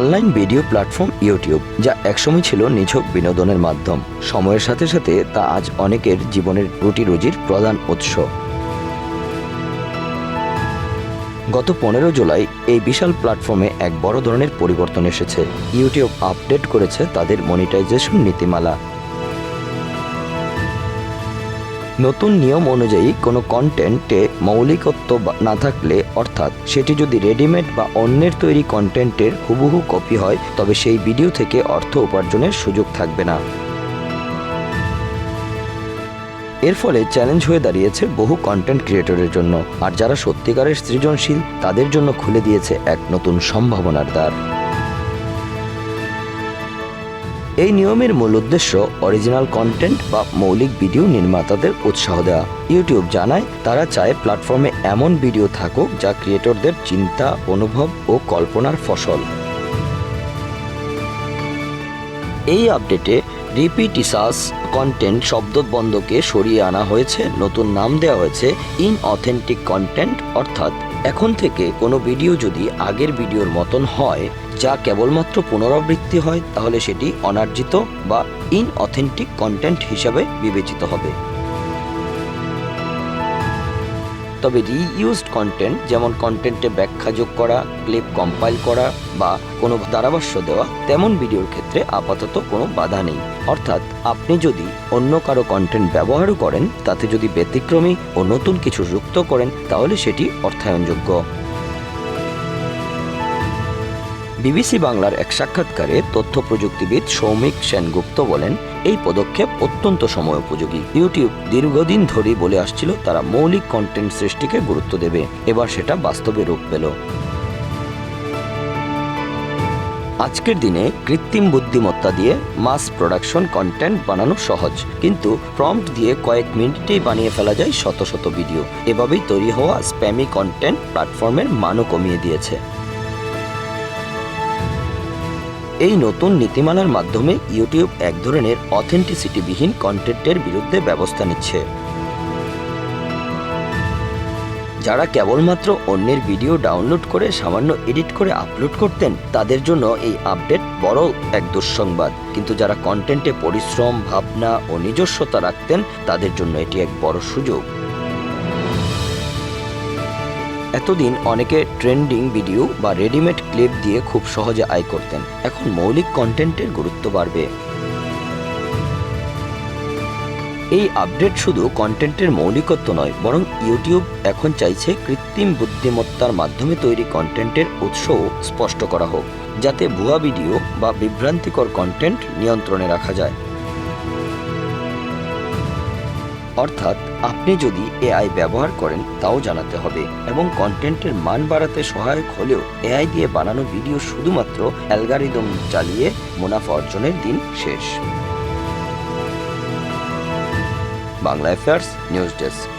Online video platform YouTube, যা একসময় ছিল নিছক বিনোদনের মাধ্যম। সময়ের সাথে সাথে তা আজ অনেকের জীবনের রুটি রুজির প্রধান উৎস। গত পনেরো জুলাই এই বিশাল প্ল্যাটফর্মে এক বড় ধরনের পরিবর্তন এসেছে। ইউটিউব আপডেট করেছে তাদের মনিটাইজেশন নীতিমালা। নতুন নিয়ম অনুযায়ী কোনো কন্টেন্টে মৌলিকত্ব না থাকলে, অর্থাৎ সেটি যদি রেডিমেড বা অন্যের তৈরি কন্টেন্টের হুবহু কপি হয়, তবে সেই ভিডিও থেকে অর্থ উপার্জনের সুযোগ থাকবে না। এর ফলে চ্যালেঞ্জ হয়ে দাঁড়িয়েছে বহু কন্টেন্ট ক্রিয়েটরের জন্য, আর যারা সত্যিকারের সৃজনশীল, তাদের জন্য খুলে দিয়েছে এক নতুন সম্ভাবনার দ্বার। এই নিয়মের মূল উদ্দেশ্য অরিজিনাল কন্টেন্ট বা মৌলিক ভিডিও নির্মাতাদের উৎসাহ দেওয়া। ইউটিউব জানায়, তারা চায় প্ল্যাটফর্মে এমন ভিডিও থাকুক যা ক্রিয়েটরদের চিন্তা, অনুভব ও কল্পনার ফসল। এই আপডেটে রিপিটিসাস কন্টেন্ট শব্দবন্ধকে সরিয়ে আনা হয়েছে, নতুন নাম দেওয়া হয়েছে ইন অথেন্টিক কন্টেন্ট অর্থাৎ এখন থেকে কোনো ভিডিও যদি আগের ভিডিওর মতন হয়, যা কেবলমাত্র পুনরাবৃত্তি হয়, তাহলে সেটি অনার্জিত বা ইনঅথেন্টিক কন্টেন্ট হিসাবে বিবেচিত হবে। তবে রিইউজড কন্টেন্ট যেমন কন্টেন্টে ব্যাখ্যা যোগ করা ক্লিপ কম্পাইল করা বা কোনো ধারাভাষ্য দেওয়া, তেমন ভিডিওর ক্ষেত্রে আপাতত কোনো বাধা নেই। অর্থাৎ আপনি যদি অন্য কারও কন্টেন্ট ব্যবহারও করেন, তাতে যদি ব্যতিক্রমী ও নতুন কিছু যুক্ত করেন, তাহলে সেটি অর্থায়নযোগ্য। বিবিসি বাংলার এক সাক্ষাৎকারে তথ্য প্রযুক্তিবিদ সৌমিক সেনগুপ্ত বলেন, এই পদক্ষেপ অত্যন্ত সময় উপযোগী ইউটিউব দীর্ঘদিন ধরে বলে আসছিল, তারা মৌলিক কন্টেন্ট সৃষ্টিকে গুরুত্ব দেবে। এবার সেটা বাস্তবে রূপ পেল। আজকের দিনে কৃত্রিম বুদ্ধিমত্তা দিয়ে মাস প্রোডাকশন কন্টেন্ট বানানো সহজ। কিন্তু প্রম্পট দিয়ে কয়েক মিনিটেই বানিয়ে ফেলা যায় শত শত ভিডিও। এভাবেই তৈরি হওয়া স্প্যামি কন্টেন্ট প্ল্যাটফর্মের মানও কমিয়ে দিয়েছে। এই নতুন নীতিমালার মাধ্যমে ইউটিউব এক ধরনের অথেন্টিসিটিবিহীন কন্টেন্টের বিরুদ্ধে ব্যবস্থা নিচ্ছে। যারা কেবলমাত্র অন্যের ভিডিও ডাউনলোড করে সামান্য এডিট করে আপলোড করতেন, তাদের জন্য এই আপডেট বড় এক দুঃসংবাদ। কিন্তু যারা কন্টেন্টে পরিশ্রম, ভাবনা ও নিজস্বতা রাখতেন, তাদের জন্য এটি এক বড় সুযোগ। এতদিন অনেকে ট্রেন্ডিং ভিডিও বা রেডিমেড ক্লিপ দিয়ে খুব সহজে আয় করতেন। এখন মৌলিক কন্টেন্টের গুরুত্ব বাড়বে। এই আপডেট শুধু কন্টেন্টের মৌলিকত্ব নয়, বরং ইউটিউব এখন চাইছে কৃত্রিম বুদ্ধিমত্তার মাধ্যমে তৈরি কন্টেন্টের উৎসও স্পষ্ট করা হোক, যাতে ভুয়া ভিডিও বা বিভ্রান্তিকর কন্টেন্ট নিয়ন্ত্রণে রাখা যায়। অর্থাৎ আপনি যদি এআই ব্যবহার করেন, তাও জানাতে হবে এবং কন্টেন্টের মান বাড়াতে সহায়ক হলেও এআই দিয়ে বানানো ভিডিও শুধুমাত্র অ্যালগারিদম চালিয়ে মুনাফা অর্জনের দিন শেষ। Bangla affairs news desk